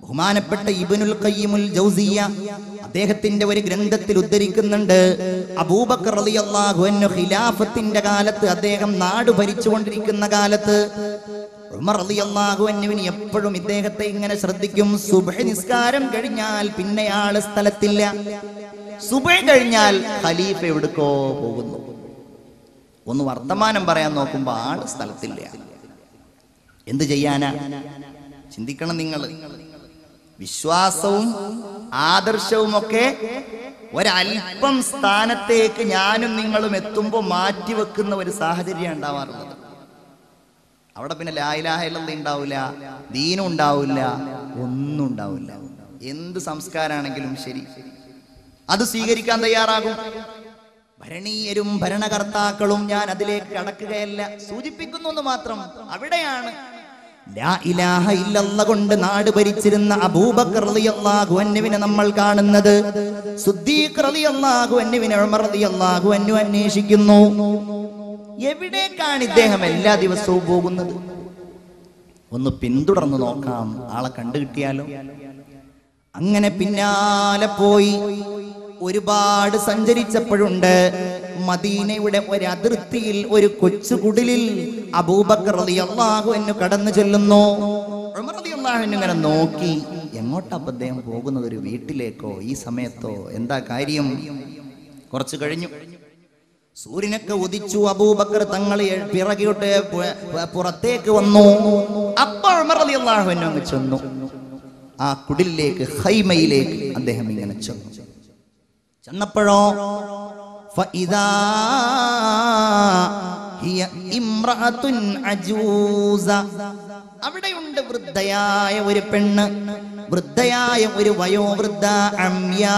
ബഹുമാനപ്പെട്ട ഇബിനുൽ ഖയ്യിമുൽ ജൗസിയ അദ്ദേഹത്തിന്റെ ഒരു ഗ്രന്ഥത്തിൽ ഉദ്ധരിക്കുന്നുണ്ട് അബൂബക്കർ അൻഹു ഖിലാഫത്തിന്റെ കാലത്ത് അദ്ദേഹം നാട് ഭരിച്ചുകൊണ്ടിരിക്കുന്ന കാലത്ത് ഉമർ എപ്പോഴും ഇദ്ദേഹത്തെ ഇങ്ങനെ ശ്രദ്ധിക്കും സുബഹ നിസ്കാരം കഴിഞ്ഞാൽ പിന്നെ ആൾ സ്ഥലത്തില്ല. സുബഹ കഴിഞ്ഞാൽ ഖലീഫ എവിടുക്കോ പോകുന്നു. ഒന്ന് വർത്തമാനം പറയാൻ നോക്കുമ്പോ ആൾ സ്ഥലത്തില്ല. എന്ത് ചെയ്യാനാ? ചിന്തിക്കണം നിങ്ങൾ. വിശ്വാസവും ആദർശവും ഒക്കെ ഒരല്പം സ്ഥാനത്തേക്ക് ഞാനും നിങ്ങളും എത്തുമ്പോൾ മാറ്റിവെക്കുന്ന ഒരു സാഹചര്യം ഉണ്ടാവാറുള്ളത്. അവിടെ പിന്നെ ലായിലാഹില്ല ഉണ്ടാവില്ല ദീനും ഉണ്ടാവില്ല ഒന്നും ഉണ്ടാവില്ല എന്ത് സംസ്കാരാണെങ്കിലും ശരി. അത് സ്വീകരിക്കാൻ തയ്യാറാകും. ഭരണീയരും ഭരണകർത്താക്കളും ഞാൻ അതിലേക്ക് കടക്കുകയല്ല. സൂചിപ്പിക്കുന്നു മാത്രം അവിടെയാണ് ഇല്ലല്ല കൊണ്ട് നാട് ഭരിച്ചിരുന്ന അബൂബക്കർ റളിയല്ലാഹു അൻഹുവിനെ നമ്മൾ കാണുന്നത്. സുദ്ദീഖ് റളിയല്ലാഹു അൻഹുവിനെ ഉമർ റളിയല്ലാഹു അൻഹു അന്വേഷിക്കുന്നു. എവിടേക്കാണ് ഇദ്ദേഹം എല്ലാ ദിവസവും പോകുന്നത്? ഒന്ന് പിന്തുടർന്ന് നോക്കാം. ആളെ കണ്ടുകിട്ടിയാലോ? അങ്ങനെ പിന്നാലെ പോയി. ഒരുപാട് സഞ്ചരിച്ചപ്പോഴുണ്ട് മദീനയുടെ ഒരു അതിർത്തിയിൽ ഒരു കൊച്ചുകുടിലിൽ അബൂബക്കർ റളിയല്ലാഹു അൻഹു കടന്നു ചെല്ലുന്നു. ഇങ്ങനെ നോക്കി എങ്ങോട്ടാ അപ്പൊ അദ്ദേഹം പോകുന്നത്? ഒരു വീട്ടിലേക്കോ? ഈ സമയത്തോ? എന്താ കാര്യം? കുറച്ചു കഴിഞ്ഞു. സൂര്യനൊക്കെ ഉദിച്ചു. അബൂബക്കർ തങ്ങൾ പിറകിയോട്ട് പുറത്തേക്ക് വന്നു. അൻഹു അങ്ങ് ചെന്നു. ആ കുടിലേക്ക് ഹൈമയിലേക്ക് അദ്ദേഹം ഇങ്ങനെ ചെന്നു. ചെന്നപ്പോഴോ അവിടെയുണ്ട് വൃദ്ധയായ ഒരു പെണ്ണ് വൃദ്ധയായ ഒരു വയോവൃദ്ധ അമ്യാ.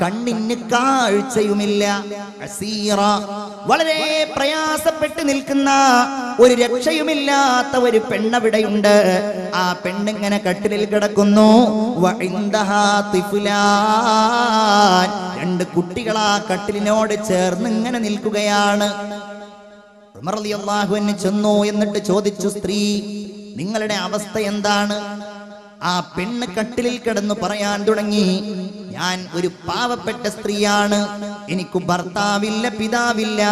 കണ്ണിന് കാഴ്ചയുമില്ല. വളരെ പ്രയാസപ്പെട്ട് നിൽക്കുന്ന ഒരു രക്ഷയുമില്ലാത്ത ഒരു പെണ്ണവിടെയുണ്ട്. ആ പെണ്ണിങ്ങനെ കട്ടിലിൽ കിടക്കുന്നു. രണ്ട് കുട്ടികൾ ആ കട്ടിലിനോട് ചേർന്ന് ഇങ്ങനെ നിൽക്കുകയാണ്. ചെന്നു എന്നിട്ട് ചോദിച്ചു സ്ത്രീ നിങ്ങളുടെ അവസ്ഥ എന്താണ്? ആ പെണ്ണ് കട്ടിലിൽ കിടന്നു പറയാൻ തുടങ്ങി. ഞാൻ ഒരു പാവപ്പെട്ട സ്ത്രീയാണ്. എനിക്ക് ഭർത്താവില്ല പിതാവില്ല.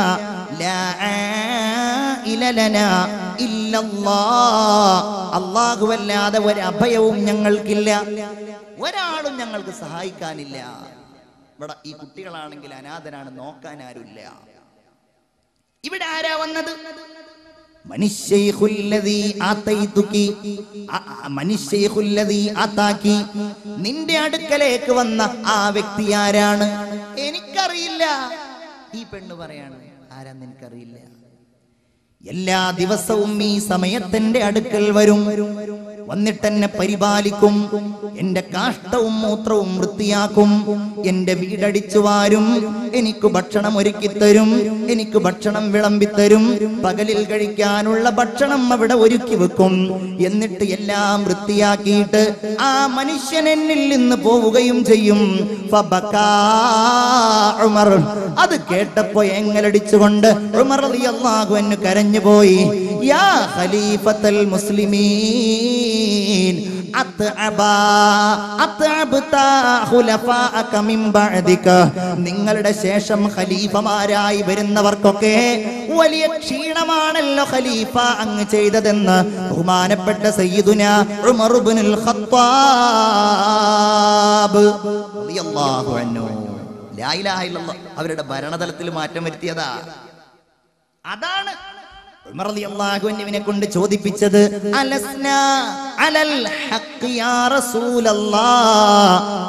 അല്ലാഹുവല്ലാതെ ഒരു അഭയവും ഞങ്ങൾക്കില്ല. ഒരാളും ഞങ്ങൾക്ക് സഹായിക്കാനില്ല. ഇവിടെ ഈ കുട്ടികളാണെങ്കിൽ അനാഥനാണ് നോക്കാൻ ആരുമില്ല. ഇവിടെ ആരാ വന്നത്? നിന്റെ അടുക്കലേക്ക് വന്ന ആ വ്യക്തി ആരാണ്? എനിക്കറിയില്ല. ഈ പെണ്ണ് പറയാണ് ആരാ നിനക്കറിയില്ല എല്ലാ ദിവസവും ഈ സമയത്തിന്റെ അടുക്കൽ വരും. വന്നിട്ടെന്നെ പരിപാലിക്കും. എന്റെ കാഷ്ടവും മൂത്രവും വൃത്തിയാക്കും. എന്റെ വീടടിച്ചു വാരും. എനിക്ക് ഭക്ഷണം ഒരുക്കിത്തരും എനിക്ക് ഭക്ഷണം വിളമ്പിത്തരും പകലിൽ കഴിക്കാനുള്ള ഭക്ഷണം അവിടെ ഒരുക്കി വെക്കും. എന്നിട്ട് എല്ലാം വൃത്തിയാക്കിയിട്ട് ആ മനുഷ്യൻ എന്നിൽ നിന്ന് പോവുകയും ചെയ്യും. ഉമർ. അത് കേട്ടപ്പോ എങ്ങലടിച്ചുകൊണ്ട് ഉമർ റളിയല്ലാഹു അൻഹു കരഞ്ഞുപോയി. യാ ഖലീഫത്തൽ മുസ്ലിമീൻ. നിങ്ങളുടെ ശേഷം ഖലീഫമാരായി വരുന്നവർക്കൊക്കെ വലിയ ക്ഷീണമാണല്ലോ ഖലീഫ അങ്ങ് ചെയ്തതെന്ന് ബഹുമാനപ്പെട്ട സയ്യിദുന ഉമർ ഇബ്നുൽ ഖത്താബ് റളിയല്ലാഹു അൻഹു. ലാ ഇലാഹ ഇല്ലല്ലാഹ് അവരുടെ ഭരണതലത്തിൽ മാറ്റം വരുത്തിയതാ. അതാണ് അള്ളാഹുവിനെ കൊണ്ട് ചോദിപ്പിച്ചത്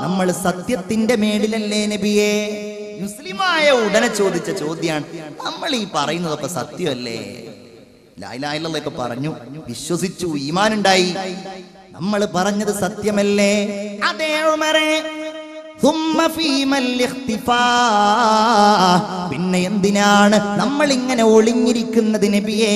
നമ്മൾ സത്യത്തിന്റെ മേലിലല്ലേ നബിയെ? മുസ്ലിമായ ഉടനെ ചോദിച്ച ചോദ്യമാണ് നമ്മൾ ഈ പറയുന്നതൊക്കെ സത്യമല്ലേ? ലായ്ലായിലൊക്കെ പറഞ്ഞു വിശ്വസിച്ചു ഈമാനുണ്ടായി. നമ്മൾ പറഞ്ഞത് സത്യമല്ലേ? അതേ ഉമറേ. പിന്നെ എന്തിനാണ് നമ്മൾ ഇങ്ങനെ ഒളിഞ്ഞിരിക്കുന്നത് നബിയേ?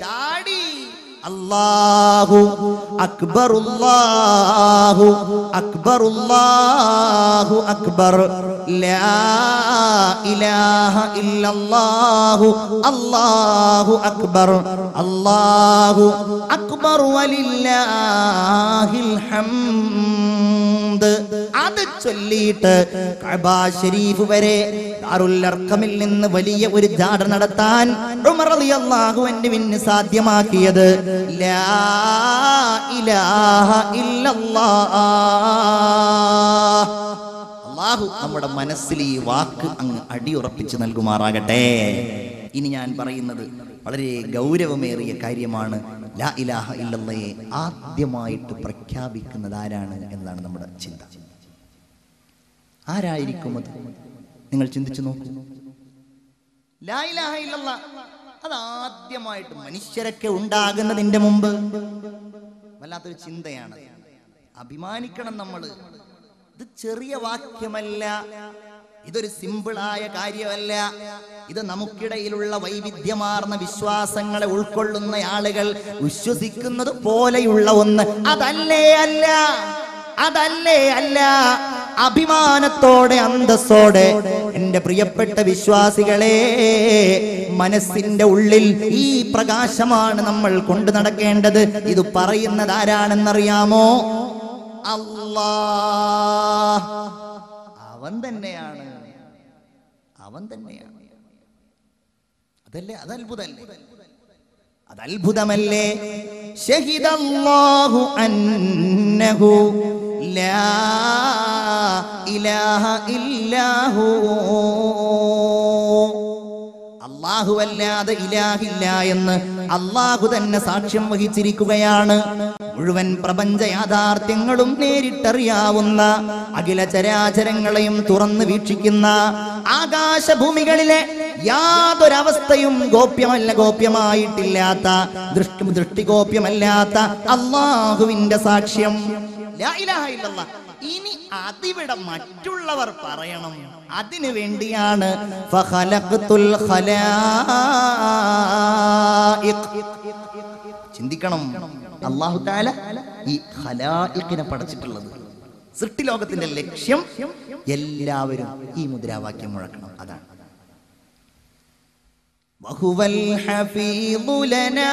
ചാടി. അല്ലാഹു അക്ബർ അല്ലാഹു അക്ബർ. അല്ലാഹു അക്ബർ ലാ ഇലാഹ ഇല്ലല്ലാഹു അല്ലാഹു അക്ബർ. അല്ലാഹു അക്ബർ വലില്ലാഹിൽ ഹംദ് അത് ചൊല്ലിയിട്ട് ശരീഫ് വരെ ദാറുൽ അർഖമിൽ നിന്ന് വലിയ ഒരു ജാട നടത്താൻ ഉമർ റളിയല്ലാഹു സാധ്യമാക്കിയത്. ലാ ഇലാഹ ഇല്ലല്ലാഹ്. നമ്മുടെ മനസ്സിൽ ഈ വാക്ക് അങ്ങ് അടിയുറപ്പിച്ച് നൽകുമാറാകട്ടെ. ഇനി ഞാൻ പറയുന്നത് വളരെ ഗൗരവമേറിയ കാര്യമാണ്. ലാ ഇലാഹ ഇല്ലെന്നയെ ആദ്യമായിട്ട് പ്രഖ്യാപിക്കുന്നത് ആരാണ് എന്നാണ് നമ്മുടെ ചിന്ത. ആരായിരിക്കും അത്? നിങ്ങൾ ചിന്തിച്ചു നോക്കൂ. ലാ ഇലാഹ ഇല്ലല്ല അത് ആദ്യമായിട്ട് മനുഷ്യരൊക്കെ ഉണ്ടാകുന്നതിന്റെ മുമ്പ് വല്ലാത്തൊരു ചിന്തയാണ്. അഭിമാനിക്കണം നമ്മൾ ഇത് ചെറിയ വാക്യമല്ല ഇതൊരു സിമ്പിളായ കാര്യമല്ല. ഇത് നമുക്കിടയിലുള്ള വൈവിധ്യമാർന്ന വിശ്വാസങ്ങളെ ഉൾക്കൊള്ളുന്ന ആളുകൾ വിശ്വസിക്കുന്നത് പോലെയുള്ള ഒന്ന്. അതല്ലേ അല്ല? അതല്ലേ അല്ല? അഭിമാനത്തോടെ അന്തസ്സോടെ എന്റെ പ്രിയപ്പെട്ട വിശ്വാസികളെ മനസ്സിന്റെ ഉള്ളിൽ ഈ പ്രകാശമാണ് നമ്മൾ കൊണ്ടു നടക്കേണ്ടത്. ഇത് പറയുന്നത് ആരാണെന്നറിയാമോ? അല്ലാ അവൻ തന്നെയാണ്. അവൻ തന്നെയാണ്. അതല്ലേ? അത് അത്ഭുതല്ലേ അത് അത്ഭുതമല്ലേ ഷഹിദല്ലാഹു അന്നഹു ലാ ഇലാഹ ഇല്ലാഹു അല്ലാതെ ഇലാഹില്ല എന്ന് അള്ളാഹു തന്നെ സാക്ഷ്യം വഹിച്ചിരിക്കുകയാണ് മുഴുവൻ പ്രപഞ്ച യാഥാർത്ഥ്യങ്ങളും നേരിട്ടറിയാവുന്ന അഖില ചരാചരങ്ങളെയും തുറന്നു വീക്ഷിക്കുന്ന ആകാശഭൂമികളിലെ യാതൊരവസ്ഥയും ഗോപ്യമല്ല ഗോപ്യമായിട്ടില്ലാത്ത ദൃഷ്ടി ദൃഷ്ടിഗോപ്യമല്ലാത്ത അള്ളാഹുവിന്റെ സാക്ഷ്യം. ഇനി അതിവിടെ മറ്റുള്ളവർ പറയണം. അതിനു വേണ്ടിയാണ് ചിന്തിക്കണം. അള്ളാഹു താല ഈ ഹലായിക്കിനെ പഠിച്ചിട്ടുള്ളത്. സൃഷ്ടിലോകത്തിന്റെ ലക്ഷ്യം എല്ലാവരും ഈ മുദ്രാവാക്യം മുഴക്കണം. അതാണ്. വഹുവൽ ഹഫീബുലനാ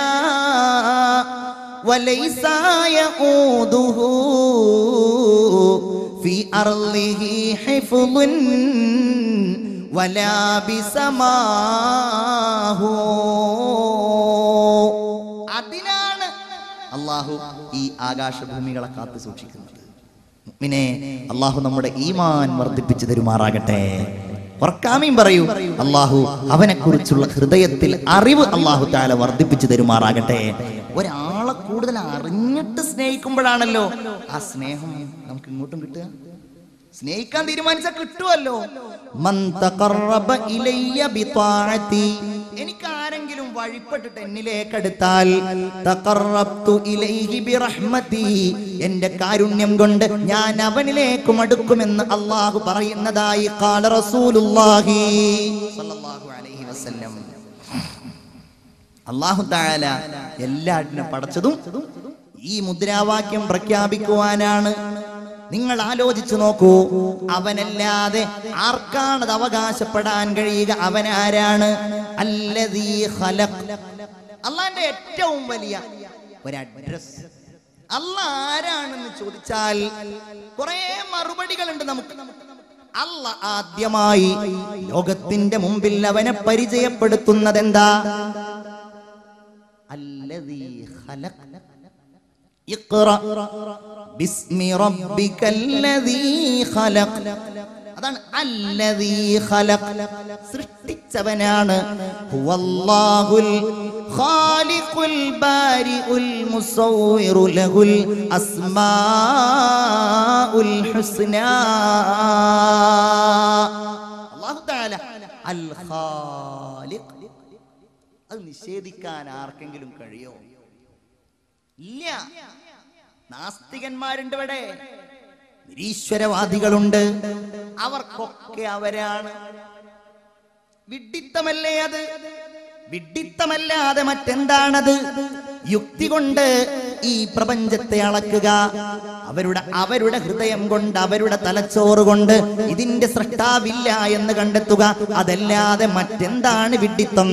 وليس يؤوده في أرضه حفظ ولا بسماه അതിനാണ് അള്ളാഹു ഈ ആകാശഭൂമികളെ കാത്തു സൂക്ഷിക്കുന്നത് മുഅ്മിനെ അള്ളാഹു നമ്മുടെ ഈമാൻ വർദ്ധിപ്പിച്ചു തരുമാറാകട്ടെ ഉറക്കാമയും പറയൂ അള്ളാഹു അവനെ കുറിച്ചുള്ള ഹൃദയത്തിൽ അറിവ് അള്ളാഹു താല വർദ്ധിപ്പിച്ചു തരുമാറാകട്ടെ ഒരാളെ കൂടുതൽ അറിഞ്ഞിട്ട് സ്നേഹിക്കുമ്പോഴാണല്ലോ ആ സ്നേഹം നമുക്ക് ഇങ്ങോട്ടും കിട്ടുക. സ്നേഹിക്കാൻ തീരുമാനിച്ചാൽ കിട്ടുമല്ലോ എനിക്ക് ആരെങ്കിലും വഴിപ്പെട്ടിട്ട് എന്നിലേക്ക് അടുത്താൽ. എന്റെ കാരുണ്യം കൊണ്ട് ഞാൻ അവനിലേക്കും അടുക്കുമെന്ന് അള്ളാഹു പറയുന്നതായി റസൂലുള്ളാഹി സ്വല്ലല്ലാഹു അലൈഹി വസല്ലം. അള്ളാഹു താല എല്ലാറ്റിനും പടച്ചതും ഈ മുദ്രാവാക്യം പ്രഖ്യാപിക്കുവാനാണ്. നിങ്ങൾ ആലോചിച്ചു നോക്കൂ അവനല്ലാതെ ആർക്കാണത് അവകാശപ്പെടാൻ കഴിയുക? അവൻ ആരാണ്? അള്ളാന്റെ ഏറ്റവും വലിയ ഒരു അഡ്രസ് അല്ല ആരാണെന്ന് ചോദിച്ചാൽ കുറെ മറുപടികളുണ്ട് നമുക്ക്. അല്ല ആദ്യമായി ലോകത്തിന്റെ മുമ്പിൽ അവനെ പരിചയപ്പെടുത്തുന്നത് എന്താ الذي خلق اقرأ باسم ربك الذي خلق അതാണ് അല്ലദീ ഖലഖ് സൃഷ്ടിച്ചവനാണ് ഹുവല്ലാഹുൽ ഖാലിഖുൽ ബാരിഉൽ മുസവ്വിറു ലഹുൽ അസ്മാഉൽ ഹുസ്നാ അല്ലാഹു തആല അൽ ഖാലിഖ് അത് നിഷേധിക്കാൻ ആർക്കെങ്കിലും കഴിയോ? ഇല്ല. നാസ്തികന്മാരുണ്ട് ഇവിടെ. നിരീശ്വരവാദികളുണ്ട്. അവർക്കൊക്കെ അവരാണ്. വിഡിത്തമല്ലേ അത്? വിഡിത്തമല്ലാതെ മറ്റെന്താണത്? യുക്തി കൊണ്ട് ഈ പ്രപഞ്ചത്തെ അളക്കുക. അവരുടെ അവരുടെ ഹൃദയം കൊണ്ട് അവരുടെ തലച്ചോറ് കൊണ്ട് ഇതിന്റെ സൃഷ്ടാവില്ല എന്ന് കണ്ടെത്തുക. അതല്ലാതെ മറ്റെന്താണ് വിഡിത്തം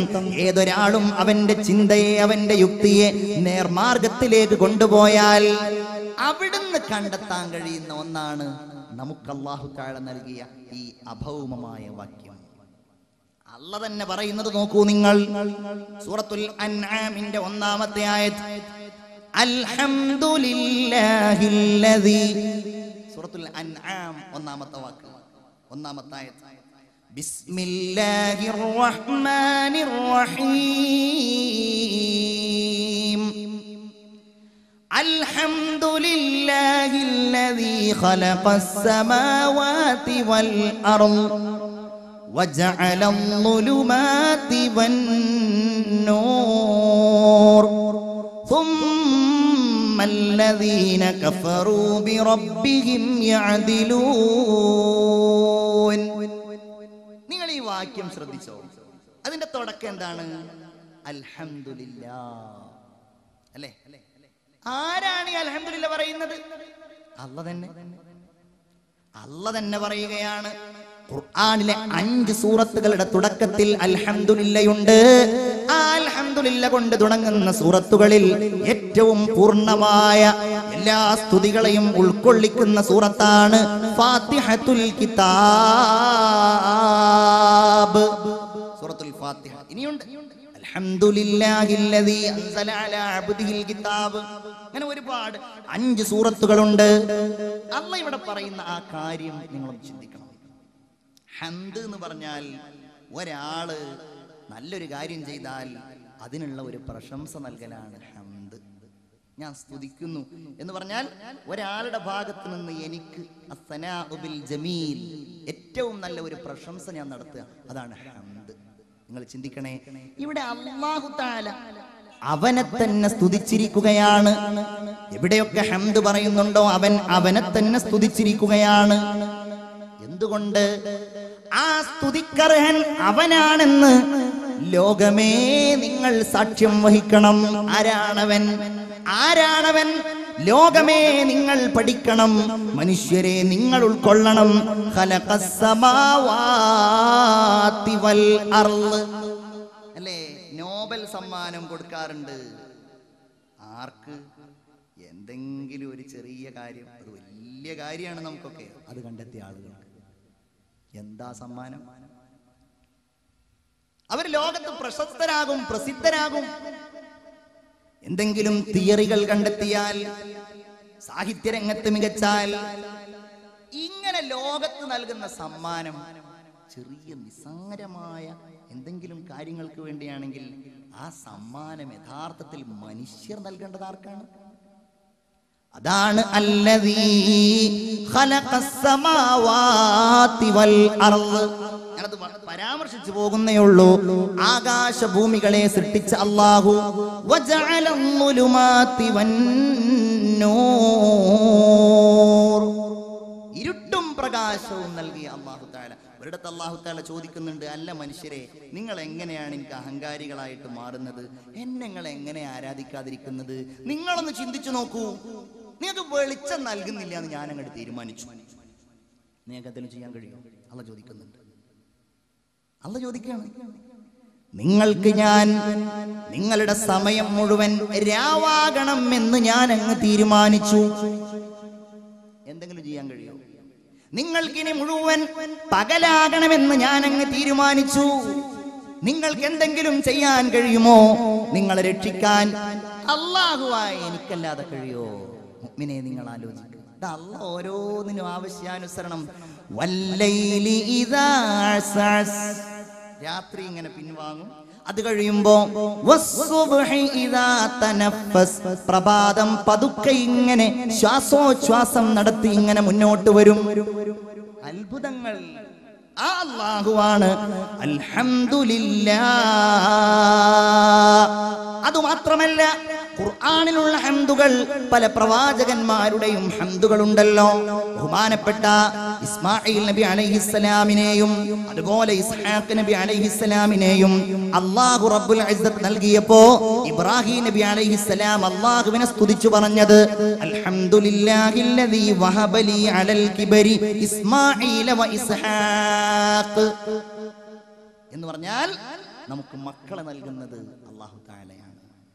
ഏതൊരാളും അവന്റെ ചിന്തയെ അവന്റെ യുക്തിയെ നേർമാർഗത്തിലേക്ക് കൊണ്ടുപോയാൽ അവിടുന്ന് കണ്ടെത്താൻ കഴിയുന്ന ഒന്നാണ് നമുക്ക് അള്ളാഹു താഴെ നൽകിയ ഈ അഭൗമമായ വാക്യം. അല്ല തന്നെ പറയുന്നത് നോക്കൂ നിങ്ങൾ. സൂറത്തുൽ അൻആമിന്റെ ഒന്നാമത്തെ ആയത് അൽഹംദുലില്ലാഹില്ലദി. സൂറത്തുൽ അൻആം ഒന്നാമത്തെ വാക്ക് ഒന്നാമത്തെ ആയത് ബിസ്മില്ലാഹിർ റഹ്മാനിർ റഹീം അൽഹംദുലില്ലാഹില്ലദി ഖലഖസ് സമാവാതി വൽ അർദ്. وجعل الظلمات والنور ثم الذين كفروا بربهم يعدلون നിങ്ങൾ ഈ വാക്യം ശ്രദ്ധിച്ചോ അതിന്റെ തുടക്കം എന്താണ് അൽഹംദുലില്ലാ അല്ലേ ആരാണ് ഈ അൽഹംദുലില്ല പറയുന്നത് അല്ല തന്നെ അല്ല തന്നെ പറയുകയാണ് ഖുർആനിലെ അഞ്ച് സൂറത്തുകളുടെ തുടക്കത്തിൽ അൽഹംദുലില്ലയുണ്ട്. ആ കൊണ്ട് തുടങ്ങുന്ന സൂറത്തുകളിൽ ഏറ്റവും പൂർണമായ എല്ലാ സ്തുതികളെയും ഉൾക്കൊള്ളിക്കുന്ന സൂറത്താണ് ഫാത്തിഹത്തുൽ കിതാബ്. സൂറത്തുൽ ഫാത്തിഹ. ഇനിയുണ്ട്. അങ്ങനെ ഒരുപാട് അഞ്ച് സൂറത്തുകളുണ്ട്. അല്ല ഇവിടെ പറയുന്ന ആ കാര്യം നിങ്ങൾ ചിന്തിക്കണം. ഹന്ത് എന്ന് പറഞ്ഞാൽ ഒരാൾ നല്ലൊരു കാര്യം ചെയ്താൽ അതിനുള്ള ഒരു പ്രശംസ നൽകലാണ് ഹന്ത് ഞാൻ സ്തുതിക്കുന്നു. എന്ന് പറഞ്ഞാൽ ഒരാളുടെ ഭാഗത്ത് നിന്ന് എനിക്ക് ജമീൽ ഏറ്റവും നല്ല ഒരു പ്രശംസ ഞാൻ നടത്തുക. അതാണ് ഹന്ത് നിങ്ങൾ ചിന്തിക്കണേ ഇവിടെ അള്ളാഹു താല അവനെ തന്നെ സ്തുതിച്ചിരിക്കുകയാണ്. എവിടെയൊക്കെ ഹംദ് പറയുന്നുണ്ടോ അവൻ അവനെ തന്നെ സ്തുതിച്ചിരിക്കുകയാണ്. എന്തുകൊണ്ട്? ആ സ്തുതിക്കർഹൻ അവനാണെന്ന് ലോകമേ നിങ്ങൾ സാക്ഷ്യം വഹിക്കണം. ആരാണവൻ? ആരാണവൻ? ലോകമേ നിങ്ങൾ പഠിക്കണം. മനുഷ്യരെ നിങ്ങൾ ഉൾക്കൊള്ളണം. അല്ലേ? നോബൽ സമ്മാനം കൊടുക്കാറുണ്ട്. ആർക്ക്? എന്തെങ്കിലും ഒരു ചെറിയ കാര്യം. അത് വലിയ കാര്യമാണ് നമുക്കൊക്കെ. അത് കണ്ടെത്തിയ ആളുകൾക്ക് എന്താ സമ്മാനം? അവർ ലോകത്ത് പ്രശസ്തരാകും പ്രസിദ്ധരാകും. എന്തെങ്കിലും തിയറികൾ കണ്ടെത്തിയാൽ സാഹിത്യരംഗത്ത് മികച്ചാൽ ഇങ്ങനെ ലോകത്ത് നൽകുന്ന സമ്മാനം ചെറിയ നിസ്സാരമായ എന്തെങ്കിലും കാര്യങ്ങൾക്ക് വേണ്ടിയാണെങ്കിൽ ആ സമ്മാനം യഥാർത്ഥത്തിൽ മനുഷ്യർ നൽകേണ്ടത് ആർക്കാണ്? അതാണ് ഞാനത് പരാമർശിച്ചു പോകുന്നേയുള്ളൂ ആകാശഭൂമികളെ സൃഷ്ടിച്ച അള്ളാഹു ഇരുട്ടും പ്രകാശവും നൽകിയ അള്ളാഹു താല ഒരിടത്ത് അള്ളാഹുത്താല ചോദിക്കുന്നുണ്ട് അല്ല മനുഷ്യരെ നിങ്ങൾ എങ്ങനെയാണ് എനിക്ക് അഹങ്കാരികളായിട്ട് മാറുന്നത്? എന്നെ നിങ്ങൾ എങ്ങനെ ആരാധിക്കാതിരിക്കുന്നത്? നിങ്ങളൊന്ന് ചിന്തിച്ചു നോക്കൂ. നിങ്ങൾക്ക് വെളിച്ചം നൽകുന്നില്ല എന്ന് ഞാൻ അങ്ങോട്ട് തീരുമാനിച്ചു. നിങ്ങൾക്ക് എന്തെങ്കിലും ചെയ്യാൻ കഴിയും അല്ല ചോദിക്കുന്നുണ്ട്. അല്ല ചോദിക്കുകയാണ്. നിങ്ങൾക്ക് ഞാൻ നിങ്ങളുടെ സമയം മുഴുവൻ രാവാകണം എന്ന് ഞാൻ അങ്ങ് തീരുമാനിച്ചു. എന്തെങ്കിലും ചെയ്യാൻ കഴിയുമോ? നിങ്ങൾക്കിനി മുഴുവൻ പകലാകണമെന്ന് ഞാൻ അങ്ങ് തീരുമാനിച്ചു. നിങ്ങൾക്ക് എന്തെങ്കിലും ചെയ്യാൻ കഴിയുമോ? നിങ്ങളെ രക്ഷിക്കാൻ അള്ളാഹുവായി എനിക്കല്ലാതെ കഴിയോ? മുഅ്മിനെ നിങ്ങൾ ആലോചിക്കുക ഇത് അള്ളാഹ് ഓരോന്നിനും ആവശ്യാനുസരണം. രാത്രി ഇങ്ങനെ പിൻവാങ്ങും. അത് കഴിയുമ്പോ. പ്രഭാതം പതുക്കെ ഇങ്ങനെ ശ്വാസോച്ഛ്വാസം നടത്തി ഇങ്ങനെ മുന്നോട്ട് വരും. അത്ഭുതങ്ങൾ. ആ അള്ളാഹുവാണ് അതുമാത്രമല്ല ഖുർആാനിലുള്ള ഹംദുകൾ പല പ്രവാചകന്മാരുടെയും ഹംദുകൾ ഉണ്ടല്ലോ ബഹുമാനപ്പെട്ട ഇസ്മായിൽ നബി അലൈഹിസ്സലാമിനെയും അതുപോലെ ഇസ്ഹാഖ് നബി അലൈഹിസ്സലാമിനെയും അള്ളാഹു റബ്ബുൽ ഇസ്സത്ത് നൽകിയപ്പോ ഇബ്രാഹിം നബി അലൈഹിസ്സലാം അള്ളാഹുവിനെ സ്തുതിച്ചു പറഞ്ഞത് എന്ന് പറഞ്ഞാൽ നമുക്ക് മക്കളെ നൽകുന്നത്